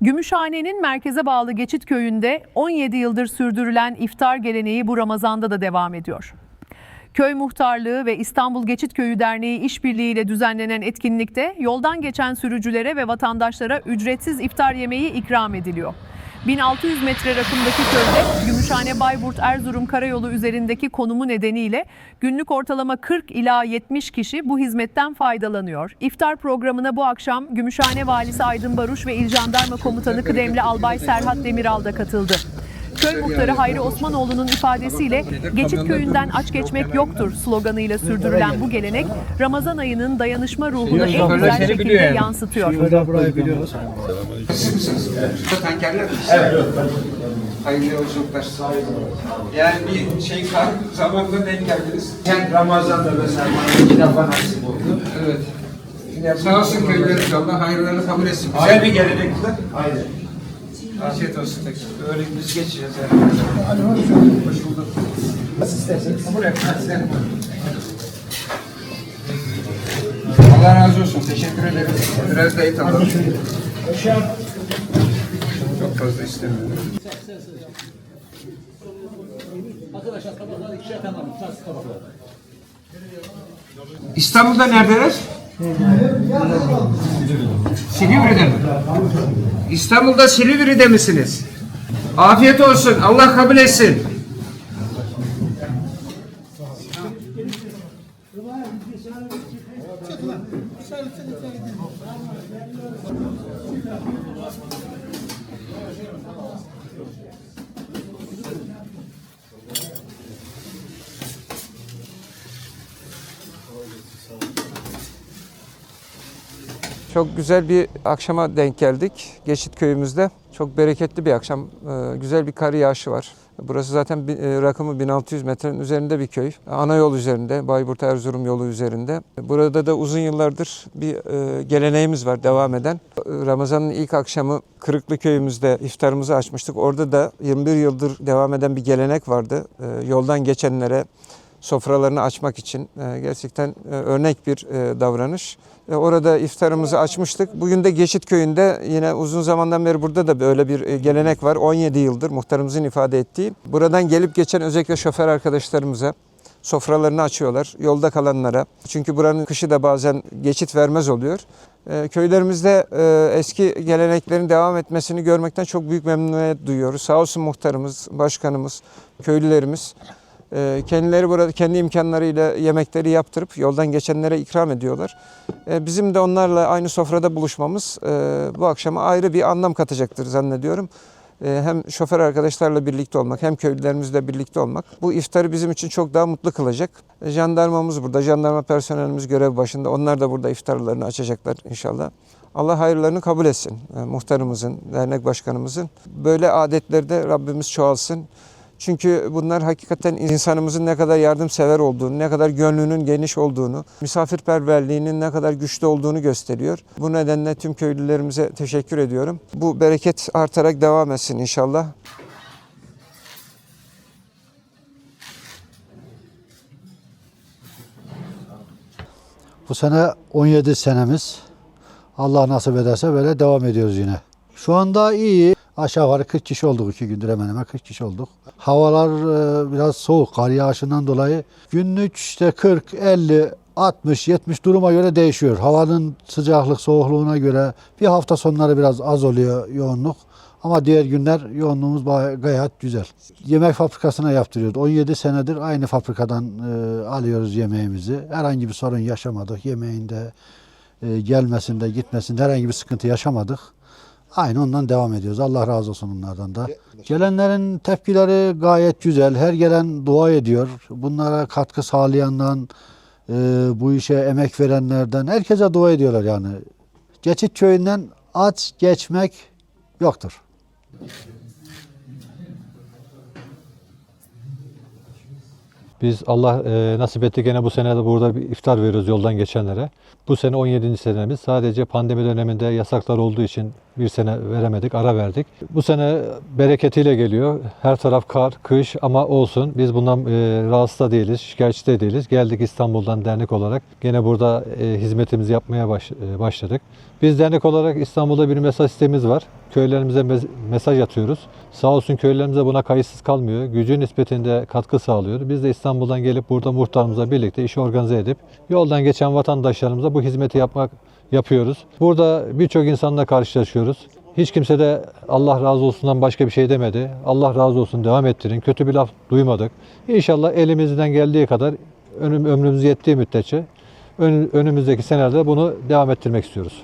Gümüşhane'nin merkeze bağlı Geçit Köyü'nde 17 yıldır sürdürülen iftar geleneği bu Ramazan'da da devam ediyor. Köy Muhtarlığı ve İstanbul Geçit Köyü Derneği işbirliğiyle düzenlenen etkinlikte yoldan geçen sürücülere ve vatandaşlara ücretsiz iftar yemeği ikram ediliyor. 1600 metre rakımdaki köyde Gümüşhane Bayburt Erzurum karayolu üzerindeki konumu nedeniyle günlük ortalama 40 ila 70 kişi bu hizmetten faydalanıyor. İftar programına bu akşam Gümüşhane Valisi Aydın Baruş ve İl Jandarma Komutanı Kıdemli Albay Serhat Demiral da katıldı. Köy muhtarı Hayri Osmanoğlu'nun ifadesiyle Geçit köyünden aç geçmek yoktur sloganıyla sürdürülen bu gelenek Ramazan ayının dayanışma ruhunu en güzel şekilde yansıtıyor. Tankerler mi? Evet. Hayırlı yolculuklar. Yani bir şey kar zamanında denk geldiniz. Sen Ramazan'da mesela bana iki defa nasip oldu. Evet. Sağ olsun köylerimiz Allah hayırlarını kabul etsin. Güzel bir gelenek bu da. Aynen. Afiyet olsun. Öyle biz geçeceğiz yani. Hoş bulduk. Nasıl isterseniz. Buraya sen. Allah razı olsun. Teşekkür ederim. Biraz da et alalım. Çok fazla istemiyorum. İstanbul'da neredeler? Silivri'de mi? İstanbul'da Silivri'de misiniz? Afiyet olsun. Allah kabul etsin. Çok güzel bir akşama denk geldik Geçit köyümüzde. Çok bereketli bir akşam. Ee, Güzel bir kar yağışı var. Burası zaten e, rakımı 1600 metrenin üzerinde bir köy. Ana yol üzerinde, Bayburt Erzurum yolu üzerinde. Burada da uzun yıllardır bir e, geleneğimiz var devam eden. Ramazan'ın ilk akşamı Kırıklı köyümüzde iftarımızı açmıştık. Orada da 21 yıldır devam eden bir gelenek vardı. Ee, Yoldan geçenlere sofralarını açmak için e, gerçekten e, örnek bir e, davranış. Orada iftarımızı açmıştık. Bugün de Geçit Köyü'nde yine uzun zamandan beri burada da böyle bir gelenek var. 17 yıldır muhtarımızın ifade ettiği. Buradan gelip geçen özellikle şoför arkadaşlarımıza sofralarını açıyorlar. Yolda kalanlara. Çünkü buranın kışı da bazen geçit vermez oluyor. Köylerimizde eski geleneklerin devam etmesini görmekten çok büyük memnuniyet duyuyoruz. Sağ olsun muhtarımız, başkanımız, köylülerimiz. E, Kendileri burada kendi imkanlarıyla yemekleri yaptırıp yoldan geçenlere ikram ediyorlar. E, Bizim de onlarla aynı sofrada buluşmamız e, bu akşama ayrı bir anlam katacaktır zannediyorum. E, Hem şoför arkadaşlarla birlikte olmak hem köylülerimizle birlikte olmak bu iftarı bizim için çok daha mutlu kılacak. Jandarmamız burada, jandarma personelimiz görev başında. Onlar da burada iftarlarını açacaklar inşallah. Allah hayırlarını kabul etsin. E, Muhtarımızın, dernek başkanımızın. Böyle adetlerde Rabbimiz çoğalsın. Çünkü bunlar hakikaten insanımızın ne kadar yardımsever olduğunu, ne kadar gönlünün geniş olduğunu, misafirperverliğinin ne kadar güçlü olduğunu gösteriyor. Bu nedenle tüm köylülerimize teşekkür ediyorum. Bu bereket artarak devam etsin inşallah. Bu sene 17 senemiz. Allah nasip ederse böyle devam ediyoruz yine. Şu anda iyi. Aşağı yukarı 40 kişi olduk iki gündür hemen hemen 40 kişi olduk. Havalar e, biraz soğuk kar yağışından dolayı. Günlük işte 40, 50, 60, 70 duruma göre değişiyor. Havanın sıcaklık soğukluğuna göre bir hafta sonları biraz az oluyor yoğunluk. Ama diğer günler yoğunluğumuz gayet güzel. Yemek fabrikasına yaptırıyoruz. 17 senedir aynı fabrikadan e, alıyoruz yemeğimizi. Herhangi bir sorun yaşamadık. Yemeğinde, e, gelmesinde, gitmesinde herhangi bir sıkıntı yaşamadık. Aynı ondan devam ediyoruz. Allah razı olsun onlardan da. Gelenlerin tepkileri gayet güzel. Her gelen dua ediyor. Bunlara katkı sağlayandan, e, bu işe emek verenlerden herkese dua ediyorlar yani. Geçit köyünden aç geçmek yoktur. Biz Allah e, nasip etti gene bu sene de burada bir iftar veriyoruz yoldan geçenlere. Bu sene 17. senemiz. Sadece pandemi döneminde yasaklar olduğu için bir sene veremedik, ara verdik. Bu sene bereketiyle geliyor. Her taraf kar, kış ama olsun. Biz bundan e, rahatsız da değiliz, şikayetçi de değiliz. Geldik İstanbul'dan dernek olarak. Gene burada e, hizmetimizi yapmaya baş- e, başladık. Biz dernek olarak İstanbul'da bir mesaj sistemimiz var. Köylerimize mesaj atıyoruz. Sağ olsun köylerimize buna kayıtsız kalmıyor. Gücü nispetinde katkı sağlıyor. Biz de İstanbul'dan gelip burada muhtarımızla birlikte işi organize edip yoldan geçen vatandaşlarımıza bu hizmeti yapmak yapıyoruz. Burada birçok insanla karşılaşıyoruz. Hiç kimse de Allah razı olsundan başka bir şey demedi. Allah razı olsun devam ettirin. Kötü bir laf duymadık. İnşallah elimizden geldiği kadar ömrümüz yettiği müddetçe ön- önümüzdeki senelerde bunu devam ettirmek istiyoruz.